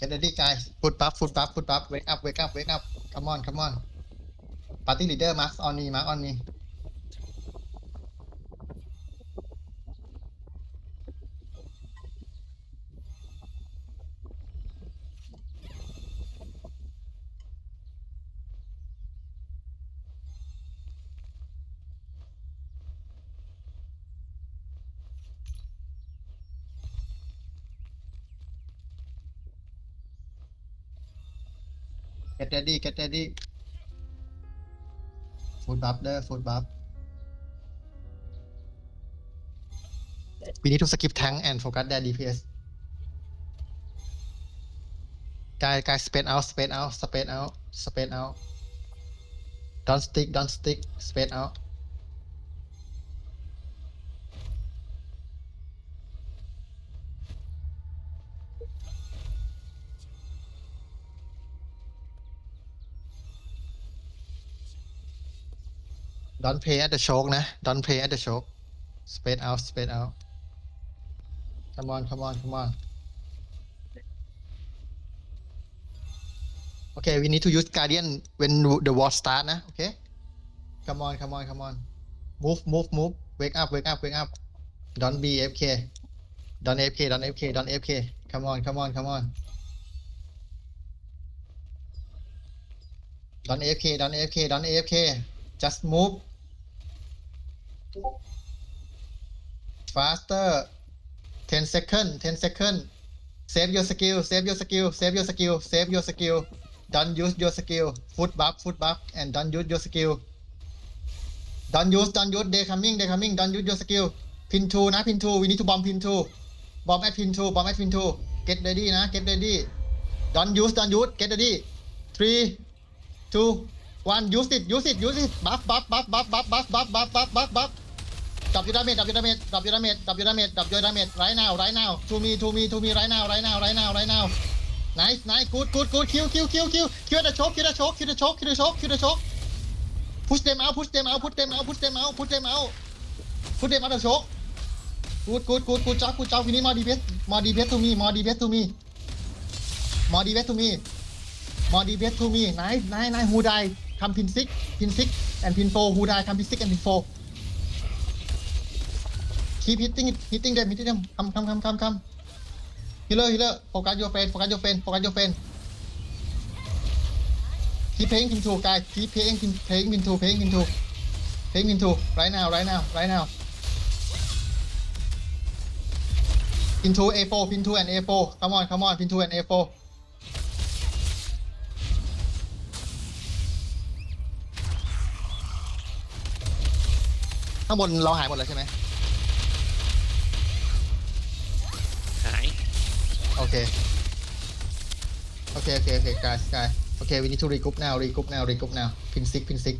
get ready guys foot buff foot buff foot buff wake up wake up wake up come on come on party leader mark on me mark on me get ready get ฟูดบัฟเด้อฟูดบัฟปีนี้ทุกสกิปแทงแอนโฟกัสแดดดีพีเอสกายกายสเปนเอาสเปนเอาสเปนเอาสเปนเอาดอนสติ๊กดอนสติ๊กสเปนเอา don't play at the choke นะ don't play at the choke space out space out come on come on come on okay we need to use guardian when the war start นะ okay come on come on come on move move move wake up wake up wake up don't be FK don't FK don't FK don't FK come on come on come on don't AFK don't AFK don't AFK just move faster 10 second 10 second save your skill save your skill save your skill save your skill don't use your skill foot back foot back and don't use your skill don't use don't use they coming they coming don't use your skill pin two นะ pin two นทูวินิทูบ pin two bomb at pin two bomb at pin two get ready นะ get ready done use done use get ready three two วันยูสิตยูสิตยูสิตบัฟบัฟบัฟบัฟบัฟบัฟบัฟบัฟบัฟบัฟบัฟจับยูดาเมจดับยูดาเมจดับยูดาเมจดับยูดาเมจดับยูดาเมจไรนาวไรนาวทูมีทูมีทูมีไรนาวไรนาวไรนาวไรนาวไนส์ไนส์กูดกูดกูดคิวคิวคิวคิวคิวเะชกคิวเะชกคิวเะชกคิวเะชกคิวเะชกพุชเต็มเอาพุชเต็มเอาพุชเต็มเอาพุชเต็มเอาพุชเต็มเอาพุชเต็มเอาเะชกกูดกูดกูดกูจ้ากูจ้าวินี่มอดีเบสมอดีเบสทูมีมอดีเบสทูมีมอดีเบสทูมีมอดีเบสทูมีไนส์ไนส์ไนส์ฮูได ทำพินซิกพินซิกแอนพินโฟฮูไดทำพินซิกแอนพินโฟคีพิทติ้งพิทติ้งเดมพิทติ้งเดมคำคำคำคำคำฮีเลอร์ฮีเลอร์โฟกัสโยเฟนโฟกัสโยเฟนโฟกัสโยเฟนคีเพลงพินทูกายคีเพลงพินเพลงพินทูเพลงพินทูเพลงพินทูไรนาวไรนาวไรนาวพินทูเอโฟพินทูแอนเอโฟคัมออนคัมออนพินทูแอนเอโฟ ข้างบนเราหายหมดแล้วใช่ไหมหาย โอเค โอเค โอเค โอเค guys guys โอเค we need to regroup now regroup now regroup now pin six pin six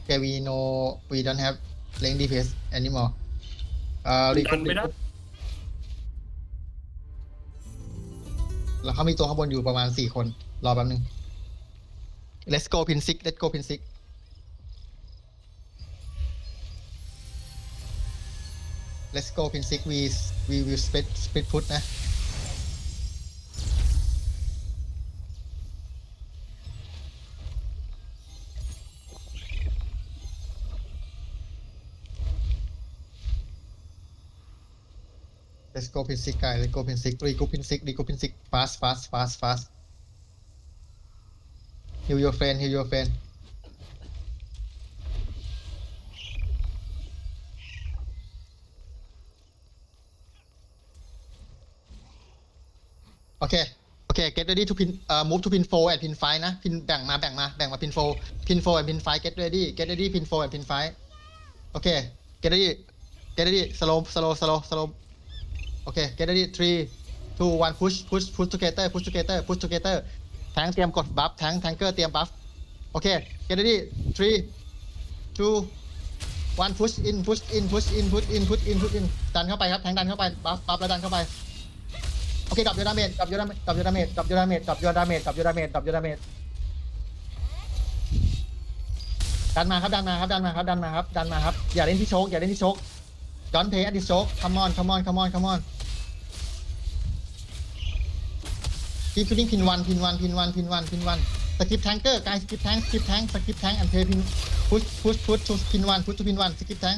okay we know we don't have lane DPS anymore เอ่อดั regroup นไม่ได้ regroup แล้วเขามีตัวข้างบนอยู่ประมาณสี่คน รอแป๊บนึง let's go pin six let's go pin six let's go pin six we we will split split put นะ let's go pin six guy let's go pin six re go pin six re go pin six fast fast fast fast heal your friend heal your friend โอเค โอเค get ready to pin เอ่อ move to pin 4 and pin 5นะ pin แบ่งมาแบ่งมาแบ่งมา pin 4 pin 4 and pin 5 get ready get ready pin 4 and pin 5โอเค get ready get ready slow slow slow slow โอเค get ready three two one push push push together push together push together แทงเตรียมกดบัฟแทงแทงเกอร์เตรียมบัฟโอเค get ready three two one push in push in push in push in push in push in ดันเข้าไปครับแทงดันเข้าไปบัฟบัฟแล้วดันเข้าไป อเคดับยูดาเมจดับยูดาเมจดับยูดาเมจดับยูดาเมจดับยูดาเมจดับยูดาเมจดับยูดาเมจดันมาครับดันมาครับดันมาครับดันมาครับดันมาครับอย่าเล่นที่โชกอย่าเล่นที่โชกดอนเพย์อดิโชกคัมมอนคัมมอนคัมมอนคัมมอนคีปคิลลิ่งพินวันพินวันพินวันพินวันพินวันสกิปแทงเกอร์กายสกิปแทงสกิปแทงสกิปแทงอันเพย์พินพุชพุชพุชทูพินวันพุชทูพินวันสกิปแทง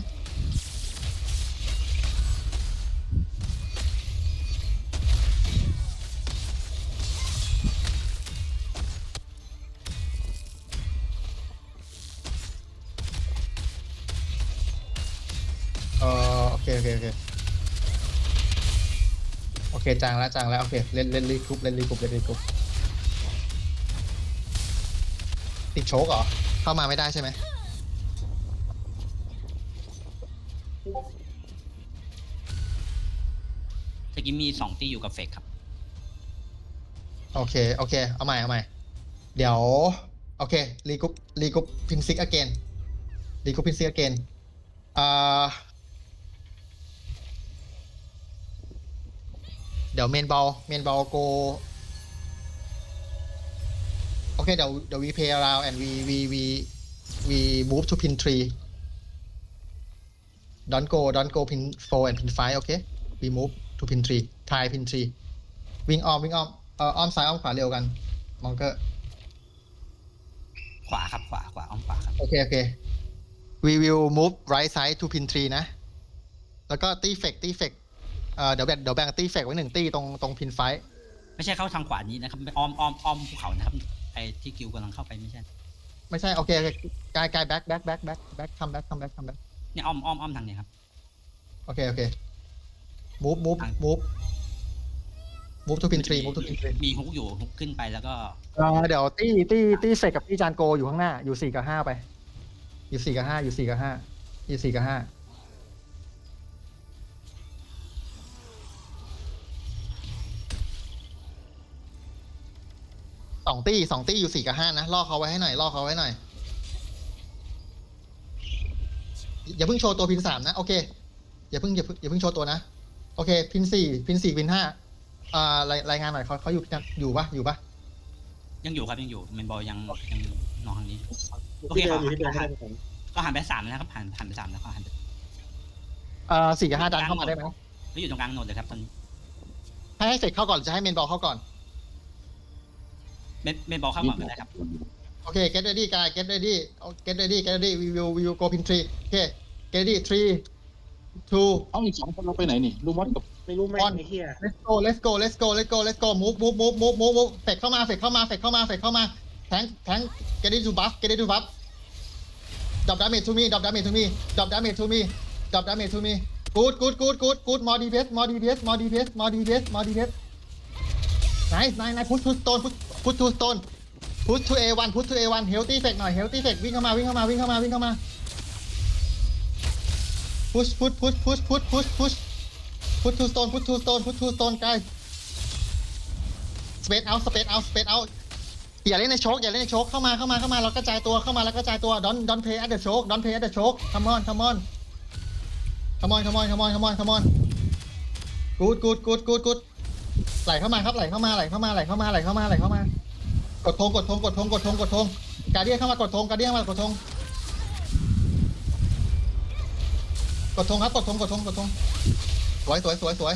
เคจางแล้วจางแล้วโอเคเล่นเล่นรีกรุ๊ปเล่นรีกรุ๊ปเล่นรีกรุ๊ปติดโชกเหรอ เข้ามาไม่ได้ใช่ไหมตะกี้มีสองตีอยู่กับเฟกครับ โอเค โอเค เอาใหม่เอาใหม่ เดี๋ยว โอเครีกรุ๊ปรีกรุ๊ปพินซิกอเกนรีกรุ๊ปพินซิกอเกนอ่า เดี๋ยวเมนบอลเมนบอลโกโอเคเดี๋ยวเดี๋ยว we play around and we we we we move to pin three don't go don't go pin four and pin five โอเค we move to pin three try pin three วิ่งอ้อมวิ่งอ้อมเอ่ออ้อมซ้ายอ้อมขวาเร็วกันมองเกอร์ขวาครับขวาขวาอ้อมขวาครับโอเคโอเค we will move right side to pin three นะ แล้วก็ตีเฟกตีเฟก เอ่อเดี๋ยวแบ่งเดี๋ยวแบ่งตีเฟกไว้หนึ่งตีตรงตรงพินไฟไม่ใช่เข้าทางขวานี้นะครับอ้อมอ้อมอ้อมภูเขานะครับไอ้ที่กิวกำลังเข้าไปไม่ใช่ไม่ใช่โอเคโอเคกายกายแบ็คแบ็คแบ็คแบ็คแบ็คคัมแบ็คคัมแบ็คคัมแบ็คเนี่ยอ้อมอ้อมอ้อมทางเนี้ยครับ โอเคโอเค move move move move to pin three move to pin three มีฮุกอยู่ฮุกขึ้นไปแล้วก็เอ่อเดี๋ยวตีตีตีเฟกกับตีจานโกอยู่ข้างหน้า อยู่สี่กับห้าไป อยู่สี่กับห้าอยู่สี่กับห้าอยู่สี่กับห้า องตี้สองตี้อยู่สี่กับห้านะล่อเขาไว้ให้หน่อยล่อเขาไว้หน่อย อย่าเพิ่งโชว์ตัวพินสามนะ โอเค อย่าเพิ่งอย่าเพิ่งอย่าเพิ่งโชว์ตัวนะ โอเค พินสี่พินสี่พินห้าอ่ารายรายงานหน่อยเขาเขาอยู่อยู่ปะอยู่ปะยังอยู่ครับยังอยู่เมนบอลยังยังนอนทางนี้ โอเคที่เดิครับมอยู่ที่เดิมไม่ได้ผมก็หันไปสามนะครับหันหันไปสามแล้วก็หันไปเอ่อสี่กับห้าดันเข้ามาได้ไหมแล้วอยู่ตรงกลางโหนดเลยครับตอนนี้ให้ให้เสร็จเข้าก่อนหรือจะให้เมนบอลเข้าก่อน เมนเมนบอลเข้าก่อนก็ได้ครับ โอเค get ready guys get ready get ready get ready we will we will go pin three โอเค get ready three two เอาอีกสองคนเราไปไหนนี่ลูมอสกับไม่รู้แม่บอลงไอ้เหี้ย let's go let's go let's go let's go let's go move move move move move move เฟกเข้ามาเฟกเข้ามาเฟกเข้ามาเฟกเข้ามาแทงแทง get ready to buff get ready to buff drop damage to me drop damage to me drop damage to me drop damage to me good good good good good more DPS more DPS more DPS more DPS more DPS nice nice nice push to stone push พุทธูสโตนพุทธูเอวันพุทธูเอวันเฮลตี้เฟกหน่อยเฮลตี้เฟกวิ่งเข้ามาวิ่งเข้ามาวิ่งเข้ามาวิ่งเข้ามาพุชพุชพุชพุชพุชพุชพุชพุทธูสโตนพุทธูสโตนพุทธูสโตนใกล้สเปซเอาสเปซเอาสเปซเอาอย่าเล่นในโชคอย่าเล่นในโชกเข้ามาเข้ามาเข้ามาเรากระจายตัวเข้ามาแล้วกระจายตัวดอนดอนเพย์แอดเดอร์โชกดอนเพย์แอดเดอร์โชคคัมอนคัมอนคัมอนคัมอนคัมอนคัมอนคัมอนกูดกูดกูดกูดกูด ไหลเข้ามาครับไหลเข้ามาไหลเข้ามาไหลเข้ามาไหลเข้ามาไหลเข้ามากดธงกดธงกดธงกดธงกดธงกาเดียนเข้ามากดธงกาเดียนเข้ามากดธงกดธงครับกดธงกดธงกดธงสวยสวยสวยสวย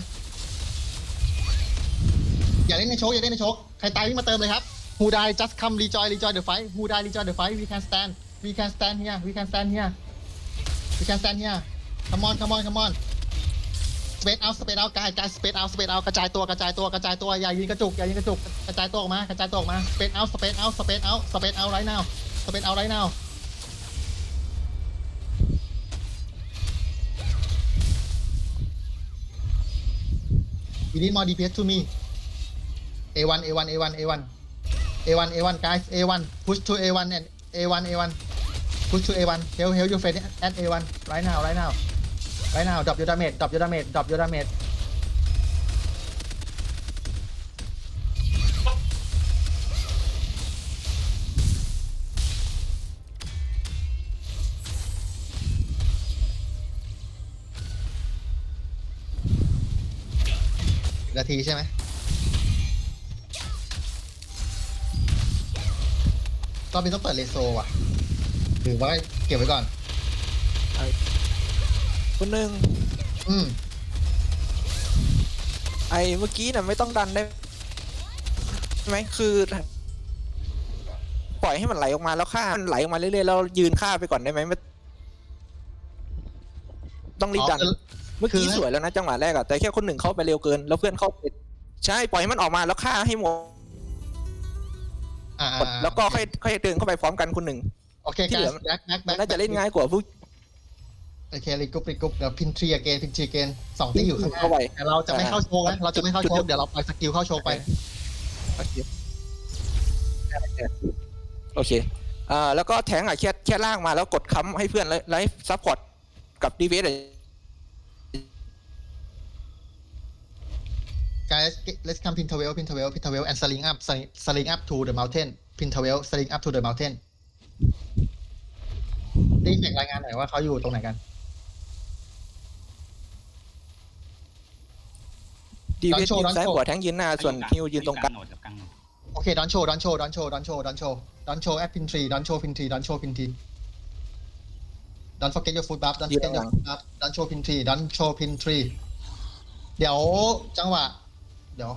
อย่าเล่นในโชกอย่าเล่นในโชกใครตายวิ่งมาเติมเลยครับ Who die just come rejoin rejoin the fight Who die rejoin the fight we can stand we can stand here we can stand here we can stand here come on come on come on สเปซเอาสเปซเอากายกายสเปซเอาสเปซเอากระจายตัวกระจายตัวกระจายตัวอย่ายิงกระจุกอย่ายิงกระจุกกระจายตัวออกมากระจายตัวออกมาสเปซเอาสเปซเอาสเปซเอาสเปซเอาไรนาวสเปซเอาไรนาวอีนี่มอดีเพสทูมี A1 A1 A1 A1 A1 A1 guys A1 push to A1 and A1 A1 push to A1 help help your friend at A1 right now right now right now drop your damage drop your damage drop your damage นาทีใช่ไหมตอนนี้ต้องเปิดเลโซว่ะ หรือว่าเก็บไว้ก่อน คนหนึ่งอืมไอ้เมื่อกี้น่ะไม่ต้องดันได้ไหมคือ ปล่อยให้มันไหลออกมาแล้วฆ่ามันไหลออกมาเรื่อยๆแล้วยืนฆ่าไปก่อนได้ไหมไม่ต้องรีบดันอ๋อเมื่อกี้คือสวยแล้วนะจังหวะแรกอะแต่แค่คนหนึ่งเข้าไปเร็วเกิน แล้วเพื่อนเข้าไปใช่ปล่อยให้มันออกมาแล้วฆ่าให้หมดอ่าแล้วก็ค่อยค่อยเดินเข้าไปพร้อมกันคนหนึ่งโอเคที่กาเหลืยอแบ็คแบ็คมัแบ็นคน่าจะเล่นง่ายกว่าผู้ โอเครีกรุ๊ปรีกรุ๊ปเดี๋ยวพินทรีเกนพินทรีเกนสองที่อยู่ข้างหน้าเข้าไป แต่เราจะไม่เข้าโชว์นะเราจะไม่เข้าโชว์เดี๋ยวเราปล่อยสกิลเข้าโชว์ไปโอเคโอเคอ่าแล้วก็แทงอะแค่แค่ลากมาแล้วกดค้ำให้เพื่อนแล้วแล้วให้ซัพพอร์ตกับดีเวส guys let's come pin tavel pin tavel pin tavel and sling up sling- sling up to the mountain pin tavel sling up to the mountain ดีเฟกรายงานหน่อยว่าเขาอยู่ตรงไหนกัน ดีเวสโชว์ยืนซ้ายโชว์ขวาแทงยืนหน้า ส่วนฮิวยืนตรงกลางโหนดกับกลางโหนดโอเค don't show don't show don't show don't show don't show don't show at pin tree don't show pin tree don't show pin tree don't forget your foot buff don't ยืน forget ข้างหลั your ง foot buff don't show pin tree don't show pin tree เดี๋ยวจังหวะ เดี๋ยว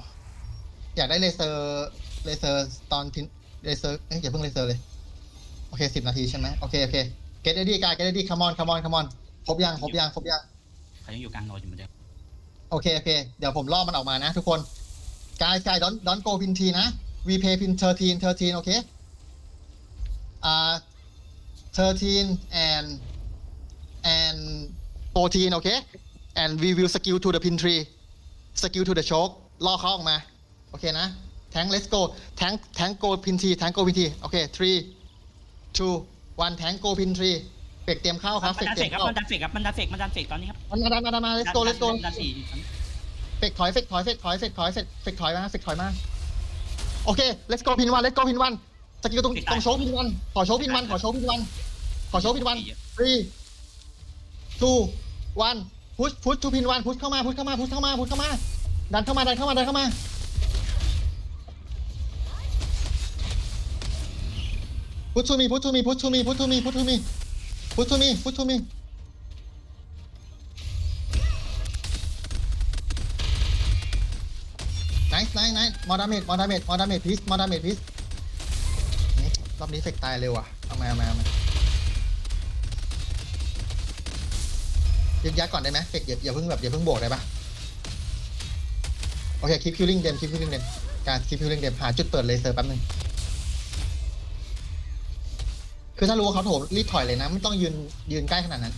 อยากได้เลเซอร์เลเซอร์ตอนพินเลเซอร์เอ้ยอย่าเพิ่งเลเซอร์เลย โอเคสิบนาทีใช่ไหมโอเคโอเค get ready guys get ready come on come on come on ครบยังครบยังครบยังเขายังอยู่กลางโหนดอยู่เหมือนเดิม โอเคโอเค เดี๋ยวผมล่อมันออกมานะทุกคนกายกายดอนดอนโกพินทีนะวีเพย์พินเทอร์ทีนเทอร์ทีนโอเคอ่าเทอร์ทีนแอนแอนโปรทีนโอเคแอนวีวิวสกิลทูเดอะพินทรีสกิลทูเดอะช็อคล่อเขาออกมา โอเคนะ แทงเลสโกแทงแทงโกพิน tree แทงโกพิน tree โอเค three two one แทง go pin tree เฟกเตรียมเข้าครับมันเฟกดันเตเฟรียกมครับเข้ามันดันเฟกครับมันดันเฟกมันดันเฟกตอนนี้ครับมามามามา let's go let's go ดันสี่เฟกถอยเฟกถอยเฟกถอยเฟกถอยเฟกเฟกถอยมาเฟกถอยมาโอเค let's go พินวัน let's go พินวันสกิลตรงตรงโชว์พินวันขอโชว์พินวันขอโชว์พินวันขอโชว์พินวัน three two one push push to พินวัน push เข้ามา push เข้ามา push เข้ามา push เข้ามา ดันเข้ามาดันเข้ามาดันเข้ามา push to me push to me push to me push to me push to me push to me push พุทธมีพุทธมีไนท์ไนท์ไนท์มอดามดมอดามดมอดามดพีซมอดามดพีซรอบนี้เฟกตายเร็วอะเอามาเอามาเอามายึดยักษ์ก่อนได้ไหมเฟกอย่าอย่าเพิ่งแบบอย่าเพิ่งโบกได้ปะโอเคคลิปคิวลิงเดมคลิปคิวลิงเดมการคลิปคิวลิงเดมหาจุดเปิดเลเซอร์แป๊บนึง คือถ้ารู้ว่าเขาโถมรีบถอยเลยนะ ไม่ต้องยืนยืนใกล้ขนาดนั้น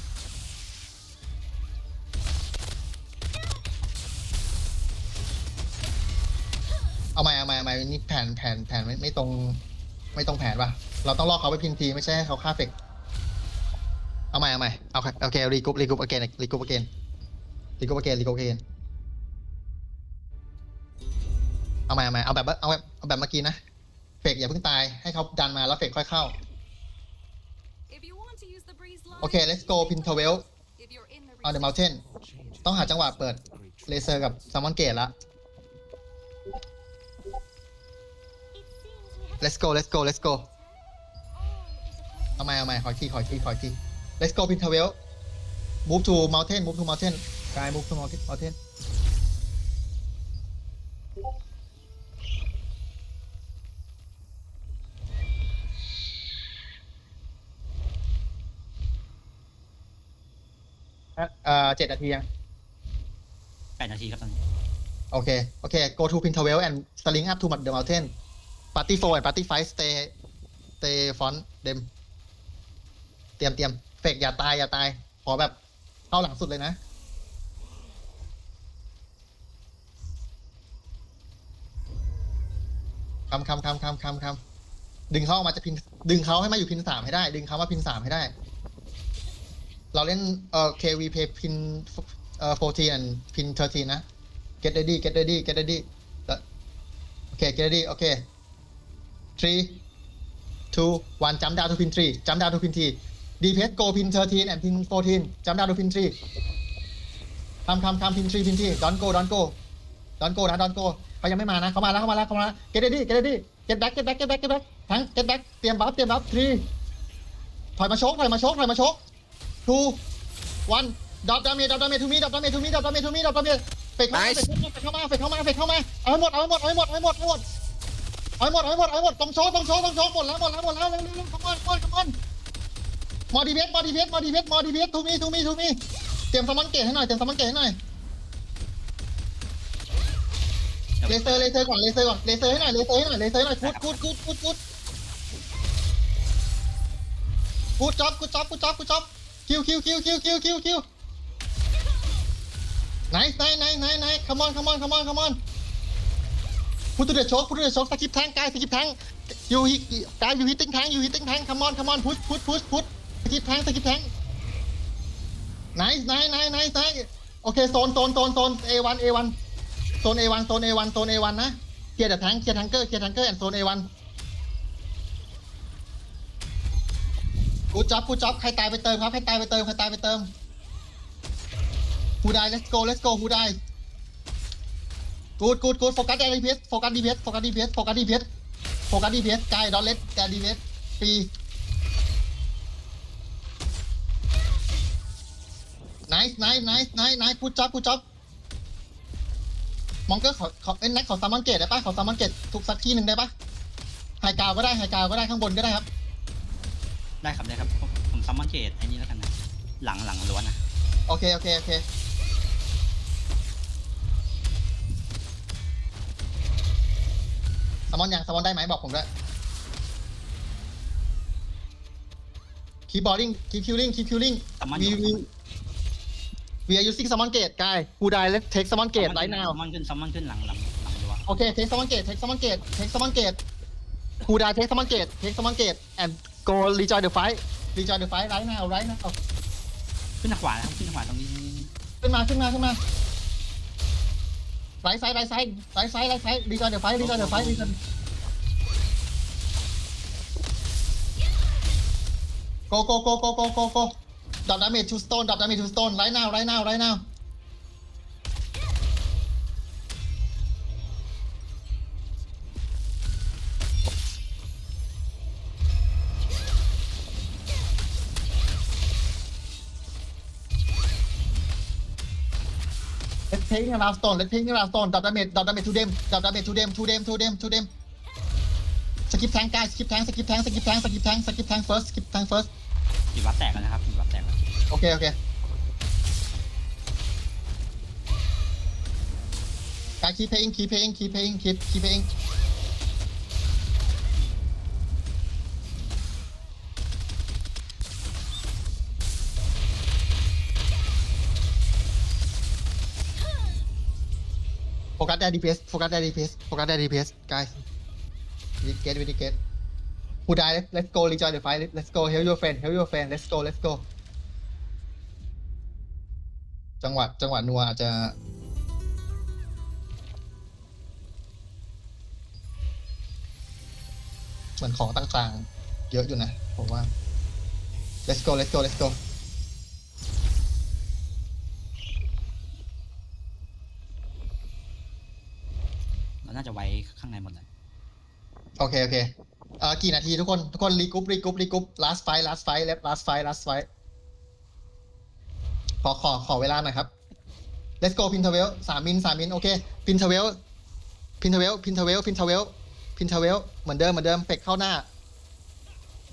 เอาใหม่เอาใหม่เอาใหม่นี่แผนแผนแผนไม่ไม่ตรง ไม่ตรงแผนป่ะ เราต้องลอกเขาไปพินทีไม่ใช่ให้เขาฆ่าเฟกเอาใหม่เอาใหม่เอาโอเครีกรุ๊ปรีกรุ๊ปอเกนรีกรุ๊ปอเกนรีกรุ๊ปอเกนรีกรุ๊ปอเกนเอาใหม่เอาใหม่เอาแบบเอาแบบเอาแบบเมื่อกี้นะเฟกอย่าเพิ่งตายให้เขาดันมาแล้วเฟกค่อยเข้า โอเค let's go pin 12 on the mountain ต้องหาจังหวะเปิดเลเซอร์กับซัมมอนเกตละ let's go let's go let's go เอาใหม่เอาใหม่ขออีกทีขออีกทีขออีกที let's go pin 12 move to mountain move to mountain กาย move to mountain mountain เอ่อเจ็ดนาทียัง แปดนาทีครับตอนนี้โอเค โอเค go to Pintavel and sling up to the mountain party four and party five stay stay front them เตรียมเตรียมเฟกอย่าตาย อย่าตาย ขอแบบเข้าหลังสุดเลยนะ คำคำคำคำคำคำดึงเขาออกมาจากพิน ดึงเขาให้มาอยู่พินสามให้ได้ ดึงเขามาพินสามให้ได้ เราเล่นเอ่อ KVP พินเอ่อ14 and พิน13 นะ get ready get ready get ready แล้วโอเค get ready โอเค three two one jump down to pin three jump down to pin three DPS go pin 13 and pin 14 jump down to pin three คำคำคำ pin three pin three don't go don't go don't go นะ don't go เขายังไม่มานะ เขามาแล้ว เขามาแล้ว เขามาแล้ว get ready get ready get back get back get back get back ทั้ง get back เตรียมบัฟเตรียมบัฟ three ถอยมาชกถอยมาชกถอยมาชก two one ดอทดาเมจดอทดาเมจทูมีดอทดาเมจทูมีดอทดาเมจทูมีดอทดาเมจเฟกเข้ามา Nice เฟกเข้ามาเฟกเข้ามาเฟกเข้ามา เอาให้หมด เอาให้หมด เอาให้หมด เอาให้หมด เอาให้หมด เอาให้หมด เอาให้หมด เอาให้หมด ต้องโชว์ต้องโชว์ต้องโชว์หมดแล้ว หมดแล้ว หมดแล้วเร็วเร็วเร็วขมอนขมอนขมอนมอดีเวสมอดีเวสมอดีเวสมอดีเวสทูมีทูมีทูมีเตรียมสมอนเกตให้หน่อย เตรียมสมอนเกตให้หน่อย เลเซอร์ เลเซอร์ก่อน เลเซอร์ก่อน เลเซอร์ให้หน่อย เลเซอร์ให้หน่อย เลเซอร์ให้หน่อยกูดกูดกูดกูดกูดกูดจ็อบกูดจ็อบกูดจ็อบกูดจ็อบ คิวคิวคิวคิวคิวคิวคิวไหนไหนไหนไหนไหนขมอนขมอนขมอนขมอนพุทธเดชโชกพุทธเดชโชกสกิปแทงกายสกิปแทงอยู่ฮิกายอยู่ฮิตติ้งแทงอยู่ฮิตติ้งแทงขมอนขมอนพุทพุทพุทพุทสกิปแทงสกิปแทงไหนไหนไหนไหนไหนโอเคโซนโซนโซนโซนเอวันเอวันโซนเอวันโซนเอวันโซนเอวันนะเคียร์แต่แทงเคียร์แทงเกอร์เคียร์แทงเกอร์แอนโซนเวัน กูจ็อบกูจ็อบใครตายไปเติมครับใครตายไปเติมใครตายไปเติมกูได้ let's go let's go ฮูได้กูดกูดกูดโฟกัสดีเพสโฟกัสดีเพสโฟกัสดีเพสโฟกัสดีเพสโฟกัสดีเพสกายดอลเลสแต่ดีเพสปีไนส์ไนส์ไนส์ไนส์ไนส์กูจ็อบกูจ็อบมองเกอร์ขอขอเอ็นนักขอซามอนเกตได้ปะขอซามอนเกตทุกสักที่หนึ่งได้ปะไฮกาวก็ได้ไฮกาวก็ได้ข้างบนก็ได้ครับ ได้ครับได้ครับผมผมซัมมอนเกตไอ้นี่แล้วกันนะ หลังหลังล้วนนะโอเค โอเค โอเค สมอนยังสมอนได้ไหมบอกผมด้วย keep boarding keep killing keep killing ซัมมอน we we we are using summon gate guy who die let's take summon gate right now ซัมมอนขึ้นซัมมอนขึ้นหลังหลังหลังล้วนโอเค take summon gate take summon gate take summon gate who die take summon gate take summon gate and go rejoin the fight rejoin the fight right now right now ขึ้นทางขวานะครับขึ้นทางขวาตรงนี้ขึ้นมาขึ้นมาขึ้นมาไ right side right side right side right side rejoin the fight rejoin the fight rejoin go go go go go go go drop damage to stone drop damage to stone right now right now right now Let's take around stone. Let's take around stone. Drop damage. Drop damage to them. Drop damage to them. To them. To them. To them. Skip tank, guys. Skip tank. Skip tank. Skip tank. Skip tank. Skip tank first. Skip tank first. อีกวัดแตกแล้วนะครับอีกวัดแตกแล้ว Okay. Okay. Guys, keep paying. Keep paying. Keep paying. Keep keep paying. Focus their DPS. Focus their DPS. Focus their DPS. Guys. We get. We get. Who die? Let's, let's go rejoin the fight. Let's go. Help your friend. Help your friend. Let's go. Let's go. จังหวะจังหวะนัวอาจจะเหมือนของต่างๆ เยอะอยู่นะ ผมว่า let's go let's go let's go เราน่าจะไว้ข้างในหมดเลยโอเค โอเคเอ่อกี่นาทีทุกคน ทุกคนรีกรุ๊ปรีกรุ๊ปรีกรุ๊ป last fight last fight last fight last fight ขอขอขอเวลาหน่อยครับ let's go พินเทเวลสามมิลสามมิลโอเค พินเทเวลพินเทเวลพินเทเวลพินเทเวลพินเทเวลเหมือนเดิมเหมือนเดิมเป็กเข้าหน้า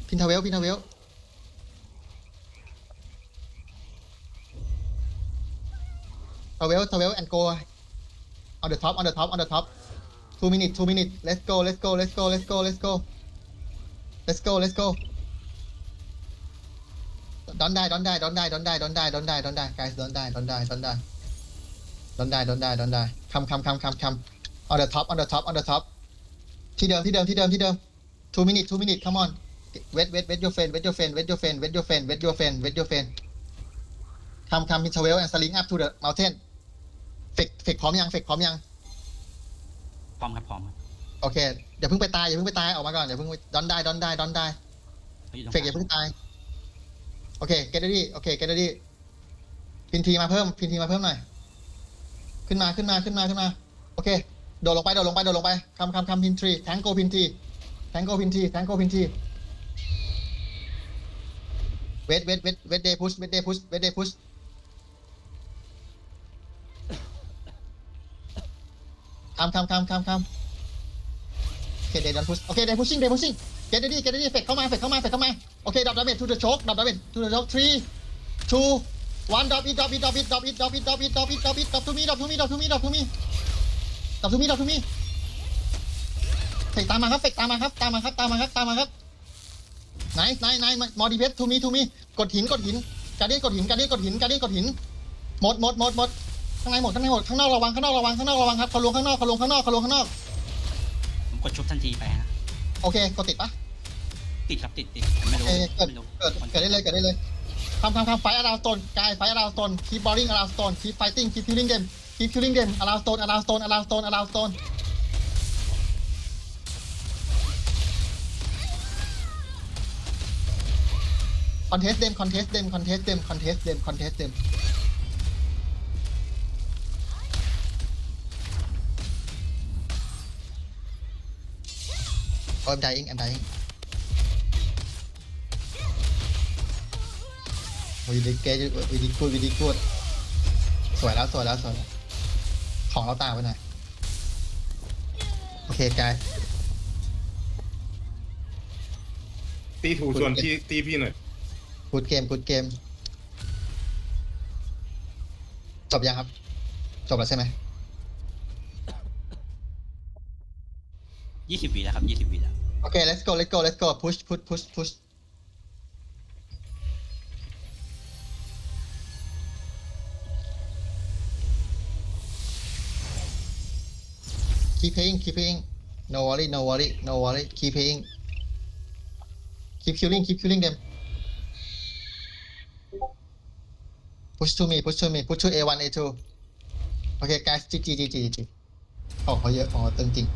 พินเทเวลพินเทเวลเทเวลเทเวล and go on the top on the top on the top two minute two minute let's go let's go let's go let's go let's go let's go let's go don't die don't die don't die don't die don't die don't die don't die guys don't die don't die don't die don't die don't die don't die come come come come come on the top on the top on the top ที่เดิมที่เดิมที่เดิมที่เดิม two minute two minute come on wait wait wait your friend wait your friend wait your friend wait your friend wait your friend wait your friend come come in travel and sling up to the mountain เฟกเฟกพร้อมยังเฟกพร้อมยัง พร้อมครับพร้อมครับโอเคอย่าเพิ่งไปตายอย่าเพิ่งไปตายออกมาก่อนอย่าเพิ่งไปดอนได้ดอนได้ดอนได้เขาอยู่ตรงเฟกอย่าเพิ่งตายโอเคเกตดี้โอเคเกตดี้พินทีมาเพิ่มพินทีมาเพิ่มหน่อยขึ้นมาขึ้นมาขึ้นมาขึ้นมา โอเคโดดลงไปโดดลงไปโดดลงไปคำคำคำพินทรีแทงโกพินทีแทงโกพินทีแทงโกพินทีเวทเวทเวทเวทเดย์พุชเวทเดย์พุชเวทเดย์พุช คำคำคำคำคำเคเดย์ดันพุชโอเคเดย์พุชชิ่งเดย์พุชชิ่งเกตเดดี้เกตเดดี้เฟกเข้ามาเฟกเข้ามาเฟกเข้ามาโอเคดับดาเมจทูเดอะโชกดับดาเมจทูเดอะชก three two one drop it drop it drop it drop it drop it drop it drop it drop it drop to me drop to me drop to me drop to me drop to me drop to me เฟกตามมาครับเฟกตามมาครับตามมาครับตามมาครับตามมาครับไหนไหนไหนมอดีเพสทูมีทูมีกดหินกดหินการเดียนกดหินการเดียนกดหินการเดียนกดหินหมดหมดหมดหมด ข้างในหมดข้างในหมดข้างนอกระวังข้างนอกระวังข้างนอกระวังครับเขาลงข้างนอกเขาลงข้างนอกเขาลงข้างนอกผมกดชุบทันทีไปนะโอเคกดติดปะติดครับติดติดผมไม่รู้เอ้ยเกิดไม่รู้เกิดเกิดได้เลยเกิดได้เลยทำทำทำไฟอาราสโตนกายไฟอาราสโตนคีบอลลิงอาราสโตนคีไฟติ้งคีคิลลิ่งเกมคีคิลลิ่งเกมอาราสโตนอาราสโตนอาราสโตนอาราสโตนคอนเทสเดมคอนเทสเดมคอนเทสเดมคอนเทสเดมคอนเทสเดม โอ้ย I'm dying I'm dying วิดีเกจวิดีกูดวิดีกูดสวยแล้วสวยแล้วสวยแล้วของเราต่างไปหน่อย โอเคกายตีถูกส่วนที่ตีพี่หน่อยกูดเกมกูดเกม จบยังครับ จบแล้วใช่ไหม ยี่สิบวิแล้วครับยี่สิบวิแล้ว โอเค let's go let's go let's go push push push push keep playing keep playing no worry no worry no worry keep playing keep killing keep killing them push to me push to me push to A1 A2 โอเค guys GG GG GG ของเขาเยอะของเขาตึงจริง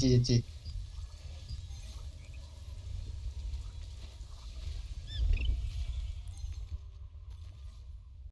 G G